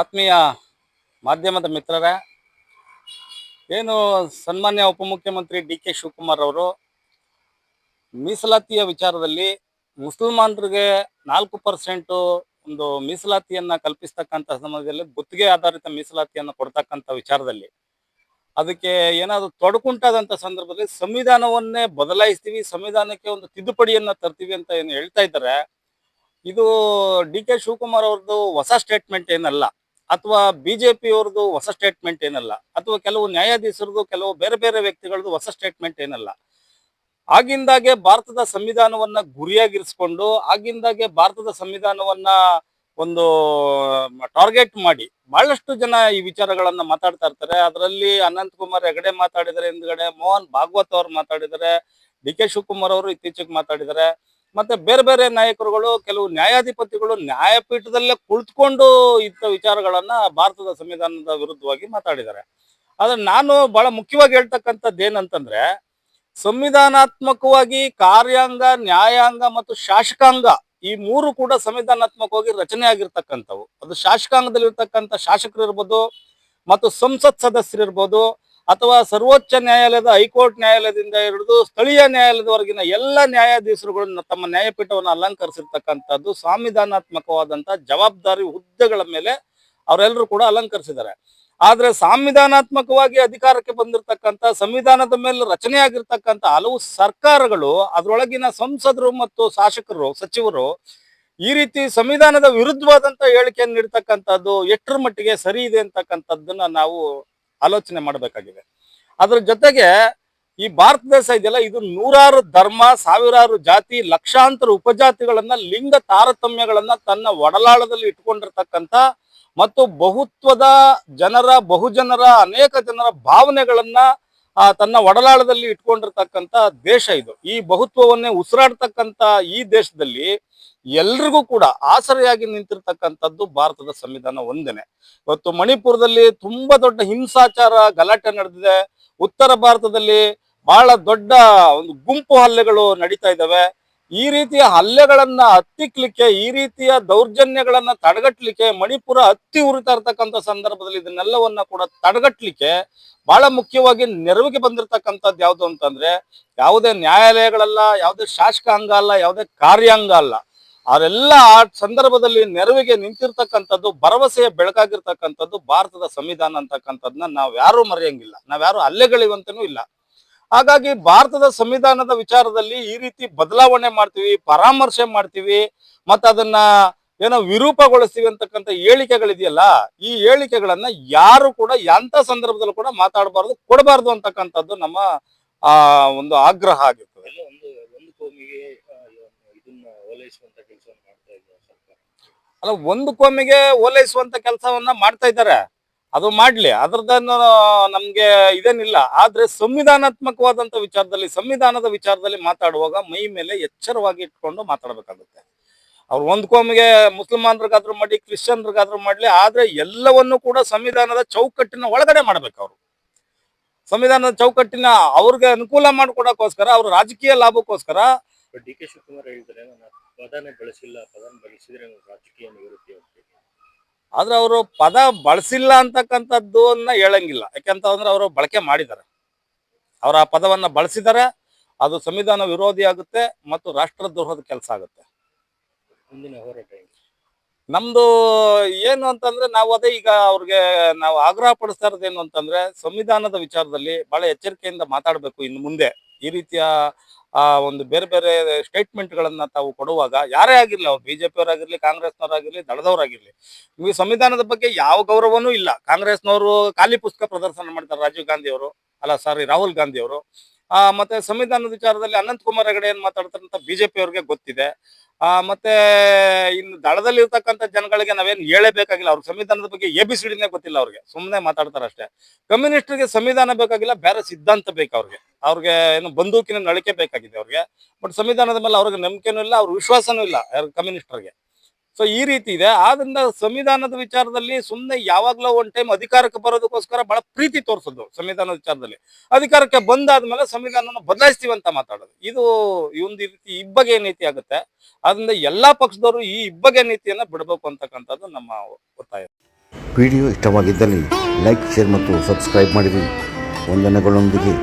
ಆತ್ಮೀಯ ಮಾಧ್ಯಮದ ಮಿತ್ರರೇ, ಏನು ಸನ್ಮಾನ್ಯ ಉಪಮುಖ್ಯಮಂತ್ರಿ ಡಿ ಕೆ ಶಿವಕುಮಾರ್ ಅವರು ಮೀಸಲಾತಿಯ ವಿಚಾರದಲ್ಲಿ ಮುಸಲ್ಮಾನರಿಗೆ ನಾಲ್ಕು ಪರ್ಸೆಂಟು ಒಂದು ಮೀಸಲಾತಿಯನ್ನ ಕಲ್ಪಿಸ್ತಕ್ಕಂಥ ಸಮಯದಲ್ಲಿ ಗುತ್ತಿಗೆ ಆಧಾರಿತ ಮೀಸಲಾತಿಯನ್ನು ಕೊಡ್ತಕ್ಕಂಥ ವಿಚಾರದಲ್ಲಿ ಅದಕ್ಕೆ ಏನಾದರೂ ತೊಡಕುಂಟಾದಂಥ ಸಂದರ್ಭದಲ್ಲಿ ಸಂವಿಧಾನವನ್ನೇ ಬದಲಾಯಿಸ್ತೀವಿ, ಸಂವಿಧಾನಕ್ಕೆ ಒಂದು ತಿದ್ದುಪಡಿಯನ್ನ ತರ್ತೀವಿ ಅಂತ ಏನು ಹೇಳ್ತಾ ಇದ್ದಾರೆ. ಇದು ಡಿ ಕೆ ಶಿವಕುಮಾರ್ ಅವ್ರದ್ದು ಹೊಸ ಸ್ಟೇಟ್ಮೆಂಟ್ ಏನಲ್ಲ. ಅಥವಾ ಬಿಜೆಪಿ ಅವ್ರದ್ದು ಹೊಸ ಸ್ಟೇಟ್ಮೆಂಟ್ ಏನಲ್ಲ, ಅಥವಾ ಕೆಲವು ನ್ಯಾಯಾಧೀಶರದು ಕೆಲವು ಬೇರೆ ಬೇರೆ ವ್ಯಕ್ತಿಗಳದ್ದು ಹೊಸ ಸ್ಟೇಟ್ಮೆಂಟ್ ಏನಲ್ಲ. ಆಗಿಂದಾಗೆ ಭಾರತದ ಸಂವಿಧಾನವನ್ನ ಗುರಿಯಾಗಿರಿಸ್ಕೊಂಡು, ಆಗಿಂದಾಗೆ ಭಾರತದ ಸಂವಿಧಾನವನ್ನ ಒಂದು ಟಾರ್ಗೆಟ್ ಮಾಡಿ, ಬಹಳಷ್ಟು ಜನ ಈ ವಿಚಾರಗಳನ್ನ ಮಾತಾಡ್ತಾ ಇರ್ತಾರೆ. ಅದರಲ್ಲಿ ಅನಂತ್ ಕುಮಾರ್ ಹೆಗಡೆ ಮಾತಾಡಿದರೆ ಹಿಂದ್ಗಡೆ, ಮೋಹನ್ ಭಾಗವತ್ ಅವ್ರು ಮಾತಾಡಿದರೆ ಡಿ ಕೆ ಶಿವಕುಮಾರ್ ಅವರು ಇತ್ತೀಚೆಗೆ ಮಾತಾಡಿದ್ದಾರೆ. ಮತ್ತೆ ಬೇರೆ ಬೇರೆ ನಾಯಕರುಗಳು, ಕೆಲವು ನ್ಯಾಯಾಧಿಪತಿಗಳು ನ್ಯಾಯಪೀಠದಲ್ಲೇ ಕುಳಿತುಕೊಂಡು ಇಂಥ ವಿಚಾರಗಳನ್ನ ಭಾರತದ ಸಂವಿಧಾನದ ವಿರುದ್ಧವಾಗಿ ಮಾತಾಡಿದ್ದಾರೆ. ಆದ್ರೆ ನಾನು ಬಹಳ ಮುಖ್ಯವಾಗಿ ಹೇಳ್ತಕ್ಕಂಥದ್ದು ಏನಂತಂದ್ರೆ, ಸಂವಿಧಾನಾತ್ಮಕವಾಗಿ ಕಾರ್ಯಾಂಗ, ನ್ಯಾಯಾಂಗ ಮತ್ತು ಶಾಸಕಾಂಗ ಈ ಮೂರು ಕೂಡ ಸಂವಿಧಾನಾತ್ಮಕವಾಗಿ ರಚನೆ ಆಗಿರ್ತಕ್ಕಂಥವು. ಅದು ಶಾಸಕಾಂಗದಲ್ಲಿ ಇರ್ತಕ್ಕಂಥ ಶಾಸಕರು ಇರ್ಬೋದು ಮತ್ತು ಸಂಸತ್ ಸದಸ್ಯರಿರ್ಬೋದು ಅಥವಾ ಸರ್ವೋಚ್ಚ ನ್ಯಾಯಾಲಯದ ಹೈಕೋರ್ಟ್ ನ್ಯಾಯಾಲಯದಿಂದ ಹಿಡಿದು ಸ್ಥಳೀಯ ನ್ಯಾಯಾಲಯದವರೆಗಿನ ಎಲ್ಲ ನ್ಯಾಯಾಧೀಶರುಗಳನ್ನ ತಮ್ಮ ನ್ಯಾಯಪೀಠವನ್ನು ಅಲಂಕರಿಸಿರ್ತಕ್ಕಂಥದ್ದು ಸಂವಿಧಾನಾತ್ಮಕವಾದಂತ ಜವಾಬ್ದಾರಿ ಹುದ್ದೆಗಳ ಮೇಲೆ ಅವರೆಲ್ಲರೂ ಕೂಡ ಅಲಂಕರಿಸಿದ್ದಾರೆ. ಆದ್ರೆ ಸಂವಿಧಾನಾತ್ಮಕವಾಗಿ ಅಧಿಕಾರಕ್ಕೆ ಬಂದಿರತಕ್ಕಂತ ಸಂವಿಧಾನದ ಮೇಲೆ ರಚನೆ ಆಗಿರ್ತಕ್ಕಂಥ ಹಲವು ಸರ್ಕಾರಗಳು, ಅದರೊಳಗಿನ ಸಂಸದರು ಮತ್ತು ಶಾಸಕರು, ಸಚಿವರು ಈ ರೀತಿ ಸಂವಿಧಾನದ ವಿರುದ್ಧವಾದಂತ ಹೇಳಿಕೆಯನ್ನು ನೀಡ್ತಕ್ಕಂಥದ್ದು ಎಷ್ಟರ ಮಟ್ಟಿಗೆ ಸರಿ ಇದೆ ಅಂತಕ್ಕಂಥದ್ದನ್ನ ನಾವು ಆಲೋಚನೆ ಮಾಡಬೇಕಾಗಿದೆ. ಅದ್ರ ಜೊತೆಗೆ ಈ ಭಾರತ ದೇಶ ಇದೆಯಲ್ಲ, ಇದು ನೂರಾರು ಧರ್ಮ, ಸಾವಿರಾರು ಜಾತಿ, ಲಕ್ಷಾಂತರ ಉಪಜಾತಿಗಳನ್ನ, ಲಿಂಗ ತಾರತಮ್ಯಗಳನ್ನ ತನ್ನ ಒಡಲಾಳದಲ್ಲಿ ಇಟ್ಕೊಂಡಿರ್ತಕ್ಕಂಥ ಮತ್ತು ಬಹುತ್ವದ ಜನರ, ಬಹುಜನರ, ಅನೇಕ ಜನರ ಭಾವನೆಗಳನ್ನ ಆ, ತನ್ನ ಒಡಲಾಳದಲ್ಲಿ ಇಟ್ಕೊಂಡಿರ್ತಕ್ಕಂಥ ದೇಶ ಇದು. ಈ ಬಹುತ್ವವನ್ನೇ ಉಸಿರಾಡ್ತಕ್ಕಂಥ ಈ ದೇಶದಲ್ಲಿ ಎಲ್ರಿಗೂ ಕೂಡ ಆಸರೆಯಾಗಿ ನಿಂತಿರ್ತಕ್ಕಂಥದ್ದು ಭಾರತದ ಸಂವಿಧಾನ ಒಂದೇನೆ. ಇವತ್ತು ಮಣಿಪುರದಲ್ಲಿ ತುಂಬಾ ದೊಡ್ಡ ಹಿಂಸಾಚಾರ ಗಲಾಟೆ ನಡೆದಿದೆ. ಉತ್ತರ ಭಾರತದಲ್ಲಿ ಬಹಳ ದೊಡ್ಡ ಒಂದು ಗುಂಪು ಹಲ್ಲೆಗಳು ನಡೀತಾ ಇದ್ದಾವೆ. ಈ ರೀತಿಯ ಹಲ್ಲೆಗಳನ್ನ ಹತ್ತಿಕ್ಲಿಕ್ಕೆ, ಈ ರೀತಿಯ ದೌರ್ಜನ್ಯಗಳನ್ನ ತಡೆಗಟ್ಟಲಿಕ್ಕೆ ಮಣಿಪುರ ಹತ್ತಿ ಉರಿತಾ ಇರ್ತಕ್ಕಂಥ ಸಂದರ್ಭದಲ್ಲಿ ಇದನ್ನೆಲ್ಲವನ್ನ ಕೂಡ ತಡೆಗಟ್ಟಲಿಕ್ಕೆ ಬಹಳ ಮುಖ್ಯವಾಗಿ ನೆರವಿಗೆ ಬಂದಿರತಕ್ಕಂಥದ್ದು ಯಾವುದು ಅಂತಂದ್ರೆ, ಯಾವುದೇ ನ್ಯಾಯಾಲಯಗಳಲ್ಲ, ಯಾವುದೇ ಶಾಸಕಾಂಗ ಅಲ್ಲ, ಯಾವುದೇ ಕಾರ್ಯಾಂಗ ಅಲ್ಲ. ಅವರೆಲ್ಲ ಆ ಸಂದರ್ಭದಲ್ಲಿ ನೆರವಿಗೆ ನಿಂತಿರ್ತಕ್ಕಂಥದ್ದು, ಭರವಸೆಯ ಬೆಳಕಾಗಿರ್ತಕ್ಕಂಥದ್ದು ಭಾರತದ ಸಂವಿಧಾನ ಅಂತಕ್ಕಂಥದ್ನ ನಾವ್ ಯಾರು ಮರೆಯಂಗಿಲ್ಲ. ನಾವ್ಯಾರು ಅಲ್ಲೆಗಳಿವಂತನೂ ಇಲ್ಲ. ಹಾಗಾಗಿ ಭಾರತದ ಸಂವಿಧಾನದ ವಿಚಾರದಲ್ಲಿ ಈ ರೀತಿ ಬದಲಾವಣೆ ಮಾಡ್ತೀವಿ ಪರಾಮರ್ಶೆ ಮಾಡ್ತೀವಿ ಮತ್ತು ಅದನ್ನ ಏನೋ ವಿರೂಪಗೊಳಿಸ್ತೀವಿ ಅಂತಕ್ಕಂಥ ಹೇಳಿಕೆಗಳಿದೆಯಲ್ಲ ಈ ಹೇಳಿಕೆಗಳನ್ನ ಯಾರು ಕೂಡ ಎಂಥ ಸಂದರ್ಭದಲ್ಲೂ ಕೂಡ ಮಾತಾಡಬಾರ್ದು ಕೊಡಬಾರ್ದು ಅಂತಕ್ಕಂಥದ್ದು ನಮ್ಮ ಆ ಒಂದು ಆಗ್ರಹ ಆಗಿರ್ತದೆ. ಅಲ್ಲ ಒಂದು ಕೋಮಿಗೆ ಓಲೈಸುವಂತ ಕೆಲಸವನ್ನ ಮಾಡ್ತಾ ಇದ್ದಾರೆ. ಅದು ಮಾಡ್ಲಿ. ಅದ್ರದ್ದನ್ನು ನಮ್ಗೆ ಇದೇನಿಲ್ಲ. ಆದ್ರೆ ಸಂವಿಧಾನಾತ್ಮಕವಾದಂತ ವಿಚಾರದಲ್ಲಿ, ಸಂವಿಧಾನದ ವಿಚಾರದಲ್ಲಿ ಮಾತಾಡುವಾಗ ಮೈ ಮೇಲೆ ಎಚ್ಚರವಾಗಿ ಇಟ್ಕೊಂಡು ಮಾತಾಡ್ಬೇಕಾಗುತ್ತೆ. ಅವ್ರು ಒಂದ್ ಕೋಮಿಗೆ ಮುಸ್ಲಿಮಾನ್ರಿಗಾದ್ರೂ ಮಾಡಿ ಕ್ರಿಶ್ಚಿಯನ್ರಿಗಾದ್ರೂ ಮಾಡ್ಲಿ, ಆದ್ರೆ ಎಲ್ಲವನ್ನು ಕೂಡ ಸಂವಿಧಾನದ ಚೌಕಟ್ಟಿನ ಒಳಗಡೆ ಮಾಡ್ಬೇಕು ಅವರು. ಸಂವಿಧಾನದ ಚೌಕಟ್ಟಿನ ಅವ್ರಿಗೆ ಅನುಕೂಲ ಮಾಡ್ಕೊಡಕ್ಕೋಸ್ಕರ, ಅವ್ರ ರಾಜಕೀಯ ಲಾಭಕ್ಕೋಸ್ಕರ ಡಿ ಕೆ ಶಿವಕುಮಾರ್ ಹೇಳಿದ್ರೆ ನಾನು ಪದನೇ ಬಳಸಿಲ್ಲ, ಪದನ ಬಳಸಿದ್ರೆ ರಾಜಕೀಯ ನಿವೃತ್ತಿ ಹೋಗ್ತೀನಿ ಆದ್ರೆ ಅವರು ಪದ ಬಳಸಿಲ್ಲ ಅಂತಕ್ಕಂಥದ್ದು ಅನ್ನ ಹೇಳಂಗಿಲ್ಲ. ಯಾಕೆಂತಂದ್ರೆ ಅವರು ಬಳಕೆ ಮಾಡಿದ್ದಾರೆ. ಅವರ ಆ ಪದವನ್ನ ಬಳಸಿದ್ದಾರೆ ಅದು ಸಂವಿಧಾನ ವಿರೋಧಿ ಆಗುತ್ತೆ ಮತ್ತು ರಾಷ್ಟ್ರದ್ರೋಹದ ಕೆಲಸ ಆಗುತ್ತೆ. ಮುಂದಿನ ಹೋರಾಟ ನಮ್ದು ಏನು ಅಂತಂದ್ರೆ ನಾವು ಅದೇ ಈಗ ಅವ್ರಿಗೆ ನಾವು ಆಗ್ರಹ ಪಡಿಸ್ತಾ ಇರೋದೇನು ಏನು ಅಂತಂದ್ರೆ ಸಂವಿಧಾನದ ವಿಚಾರದಲ್ಲಿ ಬಹಳ ಎಚ್ಚರಿಕೆಯಿಂದ ಮಾತಾಡಬೇಕು ಇನ್ನು ಮುಂದೆ. ಈ ರೀತಿಯ ಆ ಒಂದು ಬೇರೆ ಬೇರೆ ಸ್ಟೇಟ್ಮೆಂಟ್ ಗಳನ್ನ ತಾವು ಕೊಡುವಾಗ ಯಾರೇ ಆಗಿರ್ಲಿ, ಅವ್ರು ಬಿಜೆಪಿ ಅವರಾಗಿರ್ಲಿ ಕಾಂಗ್ರೆಸ್ನವರಾಗಿರ್ಲಿ, ದಳದವರಾಗಿರ್ಲಿ ನಿಮಗೆ ಸಂವಿಧಾನದ ಬಗ್ಗೆ ಯಾವ ಗೌರವನೂ ಇಲ್ಲ. ಕಾಂಗ್ರೆಸ್ನವರು ಖಾಲಿ ಪುಸ್ತಕ ಪ್ರದರ್ಶನ ಮಾಡ್ತಾರೆ ರಾಜೀವ್ ಗಾಂಧಿ ಅವರು ಅಲ್ಲ ಸಾರಿ ರಾಹುಲ್ ಗಾಂಧಿ ಅವರು ಆ, ಮತ್ತೆ ಸಂವಿಧಾನದ ವಿಚಾರದಲ್ಲಿ ಅನಂತ್ ಕುಮಾರ್ ಹೆಗಡೆ ಏನ್ ಮಾತಾಡ್ತಾರೆ ಅಂತ ಬಿಜೆಪಿ ಅವ್ರಿಗೆ ಗೊತ್ತಿದೆ. ಆ, ಮತ್ತೆ ಇನ್ನು ದಳದಲ್ಲಿ ಇರ್ತಕ್ಕಂಥ ಜನಗಳಿಗೆ ನಾವೇನು ಹೇಳಬೇಕಾಗಿಲ್ಲ. ಅವ್ರ ಸಂವಿಧಾನದ ಬಗ್ಗೆ ಎ, ಬಿ, ಸಿ ಗೊತ್ತಿಲ್ಲ ಅವ್ರಿಗೆ. ಸುಮ್ಮನೆ ಮಾತಾಡ್ತಾರೆ ಅಷ್ಟೇ. ಕಮ್ಯುನಿಸ್ಟ್ರಿಗೆ ಸಂವಿಧಾನ ಬೇಕಾಗಿಲ್ಲ, ಬೇರೆ ಸಿದ್ಧಾಂತ ಬೇಕು ಅವ್ರಿಗೆ. ಅವ್ರಿಗೆ ಏನು ಬಂದೂಕಿನ ನಳಿಕೆ ಬೇಕಾಗಿದೆ ಅವ್ರಿಗೆ. ಬಟ್ ಸಂವಿಧಾನದ ಮೇಲೆ ಅವ್ರಿಗೆ ನಂಬಿಕೆನೂ ಇಲ್ಲ, ಅವ್ರ ವಿಶ್ವಾಸನೂ ಇಲ್ಲ ಯಾರು ಕಮ್ಯುನಿಸ್ಟರ್ಗೆ. ಸೊ ಈ ರೀತಿ ಇದೆ. ಆದ್ರಿಂದ ಸಂವಿಧಾನದ ವಿಚಾರದಲ್ಲಿ ಸುಮ್ಮನೆ ಯಾವಾಗ್ಲೋ ಒಂದ್ ಟೈಮ್ ಅಧಿಕಾರಕ್ಕೆ ಬರೋದಕ್ಕೋಸ್ಕರ ಬಹಳ ಪ್ರೀತಿ ತೋರಿಸೋದು ಸಂವಿಧಾನದ ವಿಚಾರದಲ್ಲಿ. ಅಧಿಕಾರಕ್ಕೆ ಬಂದಾದ್ಮೇಲೆ ಸಂವಿಧಾನವನ್ನು ಬದಲಾಯಿಸ್ತೀವಿ ಅಂತ ಮಾತಾಡೋದು. ಇದು ಈ ರೀತಿ ಇಬ್ಬಗೆ ನೀತಿ ಆಗುತ್ತೆ. ಆದ್ರಿಂದ ಎಲ್ಲಾ ಪಕ್ಷದವರು ಈ ಇಬ್ಬಗೆ ನೀತಿಯನ್ನ ಬಿಡಬೇಕು ಅಂತಕ್ಕಂಥದ್ದು ನಮ್ಮ ಒತ್ತಾಯ. ವಿಡಿಯೋ ಇಷ್ಟವಾಗಿದ್ದಲ್ಲಿ ಲೈಕ್, ಶೇರ್ ಮತ್ತು ಸಬ್ಸ್ಕ್ರೈಬ್ ಮಾಡಿರಿ. ವಂದನೆಗಳೊಂದಿಗೆ.